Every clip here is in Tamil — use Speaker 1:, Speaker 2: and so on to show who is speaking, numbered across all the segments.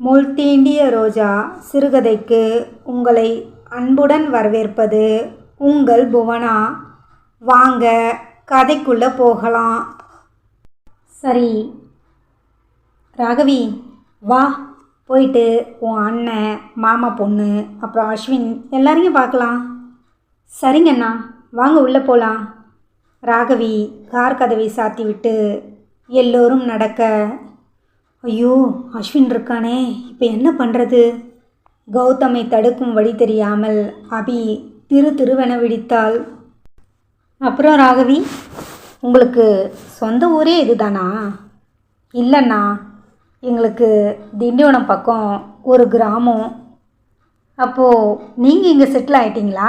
Speaker 1: முள் தீண்டிய ரோஜா சிறுகதைக்கு உங்களை அன்புடன் வரவேற்பது உங்கள் புவனா. வாங்க கதைக்குள்ளே போகலாம். சரி ராகவி வா. போயிட்டு உன் அண்ணன் மாமா பொண்ணு அப்புறம் அஸ்வின் எல்லாரையும் பார்க்கலாம். சரிங்கண்ணா வாங்க உள்ளே போகலாம் ராகவி கார் கதவை சாத்திவிட்டு எல்லோரும் நடக்க ஐயோ அஸ்வின் இருக்கானே இப்போ என்ன பண்ணுறது கௌதமை தடுக்கும் வழி தெரியாமல் அபி திரு திருவென விடித்தாள் அப்புறம் ராகவி உங்களுக்கு சொந்த ஊரே இதுதானா? இல்லைண்ணா எங்களுக்கு திண்டிவனம் பக்கம் ஒரு கிராமம். அப்போது நீங்கள் இங்கே செட்டில் ஆகிட்டிங்களா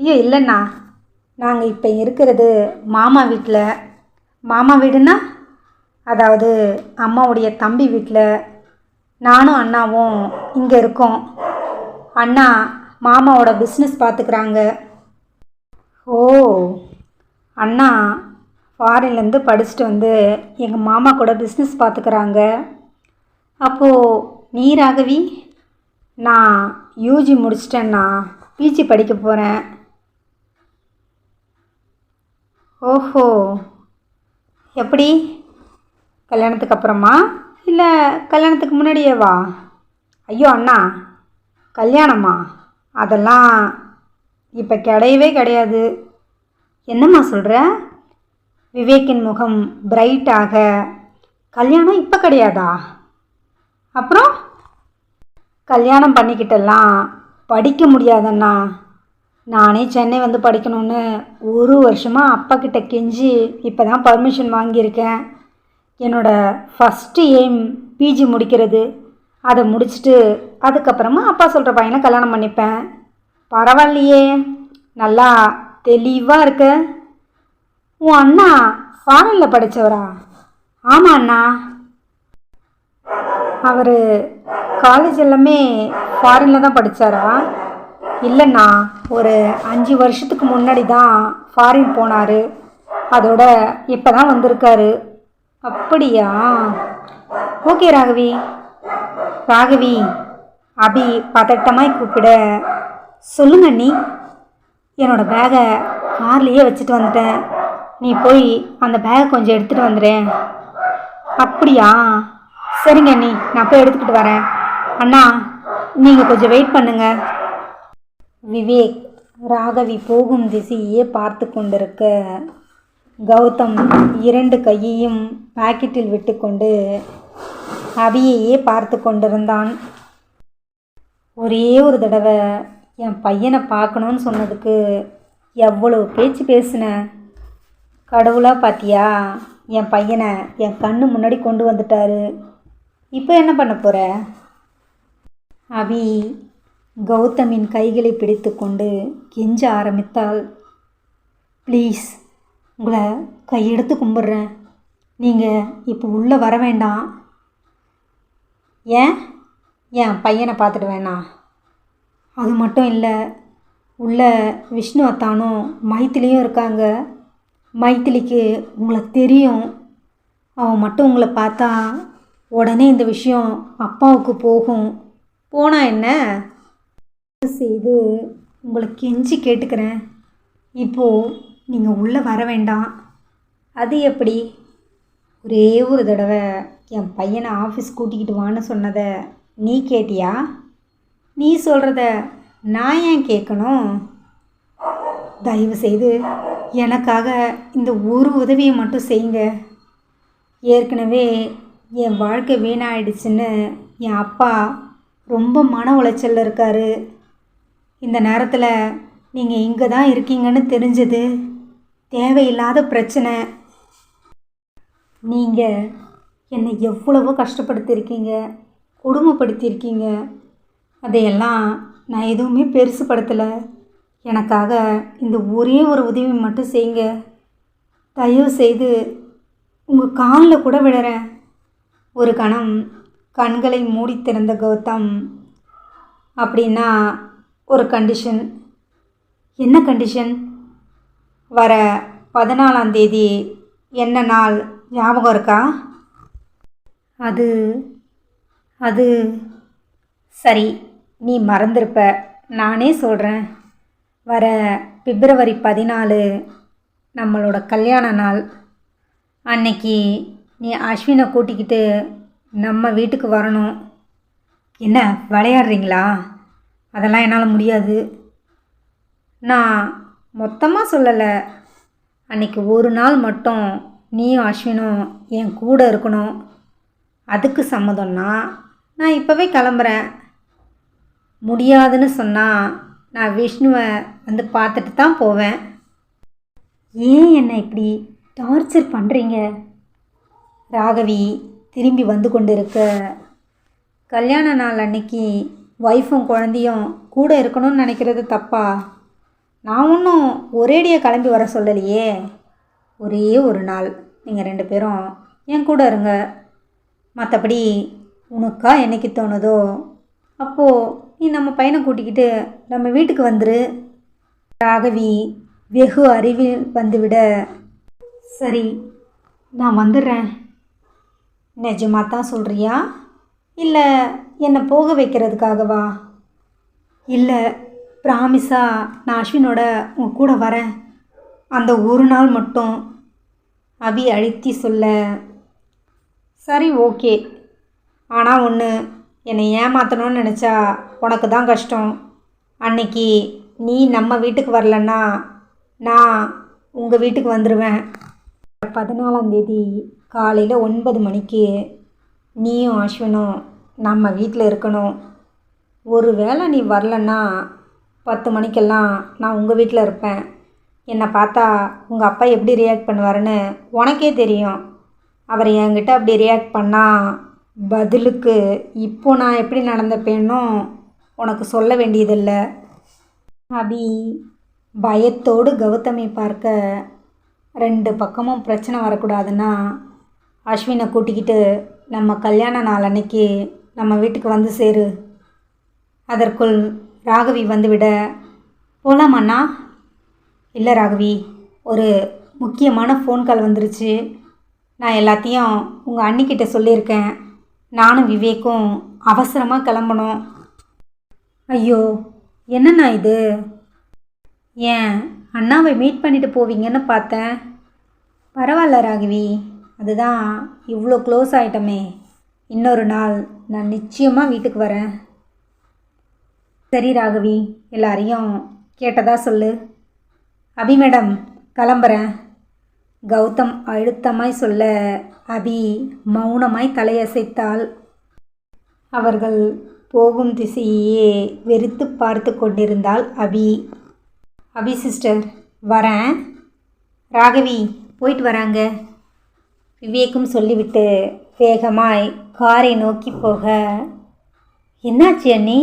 Speaker 1: ஐயோ இல்லைண்ணா நாங்கள் இப்போ இருக்கிறது மாமா வீட்டில் மாமா வீடுன்னா அதாவது அம்மாவுடைய தம்பி வீட்டில் நானும் அண்ணாவும் இங்கே இருக்கோம். அண்ணா மாமாவோட பிஸ்னஸ் பார்த்துக்கிறாங்க ஓ அண்ணா ஃபாரின்லேருந்து படிச்சுட்டு வந்து எங்கள் மாமா கூட பிஸ்னஸ் பார்த்துக்கிறாங்க அப்போது நீ ராகவி? நான் யூஜி முடிச்சிட்டேன்னா பிஜி படிக்க போகிறேன் ஓஹோ எப்படி? கல்யாணத்துக்கு அப்புறமா? இல்லை கல்யாணத்துக்கு முன்னாடியே வா. ஐயோ அண்ணா. கல்யாணமா? அதெல்லாம் இப்போ கிடையவே கிடையாது. என்னம்மா சொல்கிற விவேக்கின் முகம் பிரைட்டாக கல்யாணம் இப்போ கிடையாதா? அப்புறம்? கல்யாணம் பண்ணிக்கிட்டெல்லாம் படிக்க முடியாதண்ணா. நானே சென்னை வந்து படிக்கணும்னு ஒரு வருஷமாக அப்பா கிட்ட கெஞ்சி இப்போ தான் பர்மிஷன் வாங்கியிருக்கேன். என்னோடய ஃபஸ்ட்டு எய்ம் பிஜி முடிக்கிறது. அதை முடிச்சுட்டு அதுக்கப்புறமா அப்பா சொல்கிற பையனை கல்யாணம் பண்ணிப்பேன். பரவாயில்லையே நல்லா தெளிவாக இருக்க. உன் அண்ணா ஃபாரினில் படித்தவரா ஆமாம் அண்ணா. அவர் காலேஜ் எல்லாமே ஃபாரினில் தான் படித்தாரா இல்லைண்ணா ஒரு அஞ்சு வருஷத்துக்கு முன்னாடி தான் ஃபாரின் போனார். அதோட இப்போ தான் வந்திருக்காரு. அப்படியா? ஓகே ராகவி. ராகவி அபி பதட்டமாய் கூப்பிட. சொல்லுங்க நீ என்னோட பேகை கார்லேயே வச்சுட்டு வந்துட்டேன். நீ போய் அந்த பேகை கொஞ்சம் எடுத்துகிட்டு வந்துடுறேன் அப்படியா? சரிங்க அண்ணி. நான் போய் எடுத்துக்கிட்டு வரேன். அண்ணா நீங்கள் கொஞ்சம் வெயிட் பண்ணுங்க. விவேக் ராகவி போகும் திசையே பார்த்து கொண்டிருக்க கௌதம் இரண்டு கையையும் பாக்கெட்டில் விட்டுக்கொண்டு அபியையே பார்த்து கொண்டிருந்தான். ஒரே ஒரு தடவை என் பையனை பார்க்கணுன்னு சொன்னதுக்கு எவ்வளோ பேச்சு பேசின? கடவுளாக பார்த்தியா என் பையனை என் கண்ணு முன்னாடி கொண்டு வந்துட்டாரு. இப்போ என்ன பண்ண போகிற அபி கௌதமின் கைகளை பிடித்துக்கொண்டு கெஞ்ச ஆரம்பித்தாள். ப்ளீஸ் உங்களை கையெடுத்து கும்பிட்றேன். நீங்கள் இப்போ உள்ளே வர வேண்டாம். ஏன்? என் பையனை பார்த்துட்டு வேணாம். அது மட்டும் இல்லை உள்ள விஷ்ணு அத்தானும் மைத்திலியும் இருக்காங்க. மைத்திலிக்கு உங்களை தெரியும். அவன் மட்டும் உங்களை பார்த்தா உடனே இந்த விஷயம் அப்பாவுக்கு போகும். போனால் என்ன? செய்து உங்களை கெஞ்சி கேட்டுக்கிறேன். இப்போது நீங்கள் உள்ளே வர வேண்டாம். அது எப்படி? ஒரே ஒரு தடவை என் பையனை ஆஃபீஸ் கூட்டிக்கிட்டு வான்னு சொன்னதை நீ கேட்டியா? நீ சொல்கிறத நான் ஏன் கேட்கணும்? தயவு செய்து எனக்காக இந்த ஒரு உதவியை மட்டும் செய்யுங்க. ஏற்கனவே என் வாழ்க்கை வீணாயிடுச்சுன்னு என் அப்பா ரொம்ப மன உளைச்சலில் இருக்கார். இந்த நேரத்தில் நீங்கள் இங்கே தான் இருக்கீங்கன்னு தெரிஞ்சது. தேவையில்லாத பிரச்சனை. நீங்கள் என்னை எவ்வளவோ கஷ்டப்படுத்தியிருக்கீங்க கொடுமைப்படுத்தியிருக்கீங்க. அதையெல்லாம் நான் எதுவுமே பெருசுப்படுத்தலை எனக்காக இந்த ஒரே ஒரு உதவி மட்டும் செய்யுங்க. தயவு செய்து உங்கள் காலில் கூட விழறேன். ஒரு கணம் கண்களை மூடி திறந்த கௌதம் அப்படின்னா ஒரு கண்டிஷன் என்ன கண்டிஷன் வர பதினாலாம் தேதி என்ன நாள் ஞாபகம் இருக்கா? அது அது சரி நீ மறந்துருப்ப. நானே சொல்கிறேன் வர பிப்ரவரி பதினாலு நம்மளோட கல்யாண நாள். அன்னைக்கு நீ அஸ்வினை கூட்டிக்கிட்டு நம்ம வீட்டுக்கு வரணும். என்ன விளையாடுறீங்களா? அதெல்லாம் என்னால் முடியாது. நான் மொத்தமாக சொல்லலை. அன்னைக்கு ஒரு நாள் மட்டும் நீயும் அஸ்வினும் என் கூட இருக்கணும். அதுக்கு சம்மதம்னா நான் இப்போவே கிளம்புறேன். முடியாதுன்னு சொன்னால் நான் விஷ்ணுவை வந்து பார்த்துட்டு தான் போவேன். ஏன் என்னை இப்படி டார்ச்சர் பண்ணுறீங்க ராகவி திரும்பி வந்து கொண்டு இருக்க கல்யாண நாள் அன்னைக்கு ஒய்ஃபும் குழந்தையும் கூட இருக்கணும்னு நினைக்கிறது தப்பா? நான் ஒன்றும் ஒரேடியாக கிளம்பி வர சொல்லலையே. ஒரே ஒரு நாள். நீங்கள் ரெண்டு பேரும் என் கூட இருங்க. மற்றபடி உனக்கா என்னைக்கு தோணுதோ அப்போது நீ நம்ம பையனை கூட்டிக்கிட்டு நம்ம வீட்டுக்கு வந்துரு. ராகவி வெகு அறிவில் வந்துவிட சரி நான் வந்துடுறேன். நிஜமாக தான் சொல்கிறியா இல்லை என்னை போக வைக்கிறதுக்காகவா? இல்லை ப்ராமிஸாக நான் அஸ்வினோட உன் கூட வரேன். அந்த ஒரு நாள் மட்டும் அபி அழுத்தி சொல்ல சரி ஓகே. ஆனால் ஒன்று என்னை ஏமாற்றணும்னு நினச்சா உனக்கு தான் கஷ்டம். அன்னைக்கு நீ நம்ம வீட்டுக்கு வரலன்னா நான் உங்கள் வீட்டுக்கு வந்துடுவேன் பதினாலாந்தேதி காலையில் ஒன்பது மணிக்கு நீயும் அஸ்வினும் நம்ம வீட்டில் இருக்கணும். ஒரு வேளை நீ வரலன்னா பத்து மணிக்கெல்லாம் நான் உங்கள் வீட்டில் இருப்பேன். என்னை பார்த்தா உங்கள் அப்பா எப்படி ரியாக்ட் பண்ணுவாருன்னு உனக்கே தெரியும். அவர் என்கிட்ட அப்படி ரியாக்ட் பண்ணால் பதிலுக்கு இப்போ நான் எப்படி நடந்தப்பேனும் உனக்கு சொல்ல வேண்டியதில்லை. அபி பயத்தோடு கௌதமி பார்க்க ரெண்டு பக்கமும் பிரச்சனை வரக்கூடாதுன்னா அஸ்வினை கூட்டிக்கிட்டு நம்ம கல்யாண நாள் அன்னைக்கு நம்ம வீட்டுக்கு வந்து சேரு. அதற்குள் ராகவி வந்துவிட போகலாமாண்ணா இல்லை ராகவி ஒரு முக்கியமான ஃபோன் கால் வந்துருச்சு. நான் எல்லாத்தையும் உங்கள் அண்ணிக்கிட்ட சொல்லியிருக்கேன். நானும் விவேக்கும் அவசரமாக கிளம்பணும். ஐயோ என்னண்ணா இது? ஏன் அண்ணாவை மீட் பண்ணிட்டு போவீங்கன்னு பார்த்தேன். பரவாயில்ல ராகவி அதுதான் இவ்வளோ க்ளோஸ் ஆகிட்டமே இன்னொரு நாள் நான் நிச்சயமாக வீட்டுக்கு வரேன். சரி ராகவி எல்லாரையும் கேட்டதா சொல்லு. அபி மேடம் கிளம்புறேன். கௌதம் அழுத்தமாய் சொல்ல அபி மௌனமாய் தலையசைத்தாள். அவர்கள் போகும் திசையே வெறுத்து பார்த்து கொண்டிருந்தாள் அபி. அபி சிஸ்டர் வரேன். ராகவி போயிட்டு வராங்க. விவேக்கும் சொல்லிவிட்டு வேகமாய் காரை நோக்கி போக என்னாச்சு அண்ணி?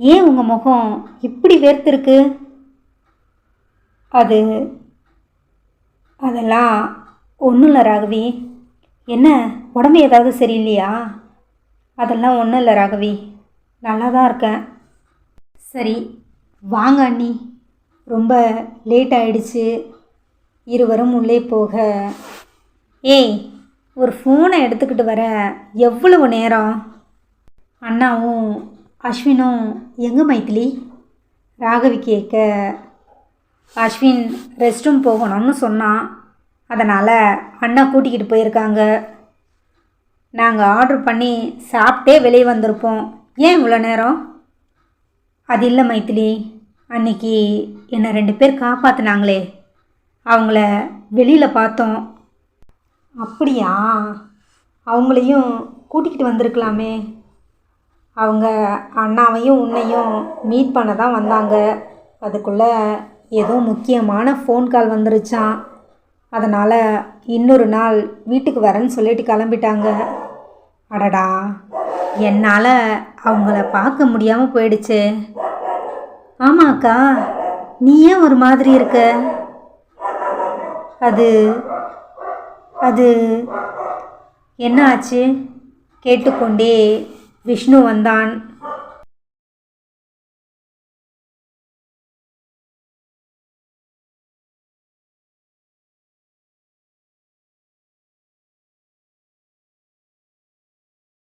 Speaker 1: ஏன் உங்கள் முகம் இப்படி வேர்த்திருக்கு? அது அதெல்லாம் ஒன்றும் இல்லை ராகவி. என்ன உடம்பு ஏதாவது சரியில்லையா? அதெல்லாம் ஒன்றும் இல்லை ராகவி. நல்லா தான் இருக்கேன். சரி வாங்க அண்ணி. ரொம்ப லேட் ஆயிடுச்சு. இருவரும் உள்ளே போக ஏய் ஒரு ஃபோனை எடுத்துக்கிட்டு வர எவ்வளவு நேரம்? அண்ணாவும் அஸ்வினும் எங்கே மைத்திலி? ராகவி கேட்க அஸ்வின் ரெஸ்ட் ரூம் போகணும்னு சொன்னான் அதனால் அண்ணா கூட்டிக்கிட்டு போயிருக்காங்க. நாங்கள் ஆர்டர் பண்ணி சாப்பிட்டே வெளியே வந்திருப்போம். ஏன் இவ்வளோ நேரம்? அது இல்லை மைத்திலி அன்னைக்கு என்னை ரெண்டு பேர் காப்பாற்றினாங்களே அவங்கள வெளியில் பார்த்தோம். அப்படியா? அவங்களையும் கூட்டிக்கிட்டு வந்திருக்கலாமே. அவங்க அண்ணாவையும் உன்னையும் மீட் பண்ண தான் வந்தாங்க. அதுக்குள்ளே ஏதோ முக்கியமான ஃபோன் கால் வந்துருச்சான் அதனால் இன்னொரு நாள் வீட்டுக்கு வரேன்னு சொல்லிட்டு கிளம்பிட்டாங்க. அடடா என்னால் அவங்கள பார்க்க முடியாமல் போயிடுச்சு. ஆமாக்கா நீ ஏன் ஒரு மாதிரி இருக்க? அது அது என்ன ஆச்சு? கேட்டுக்கொண்டே விஷ்ணு வந்தான்.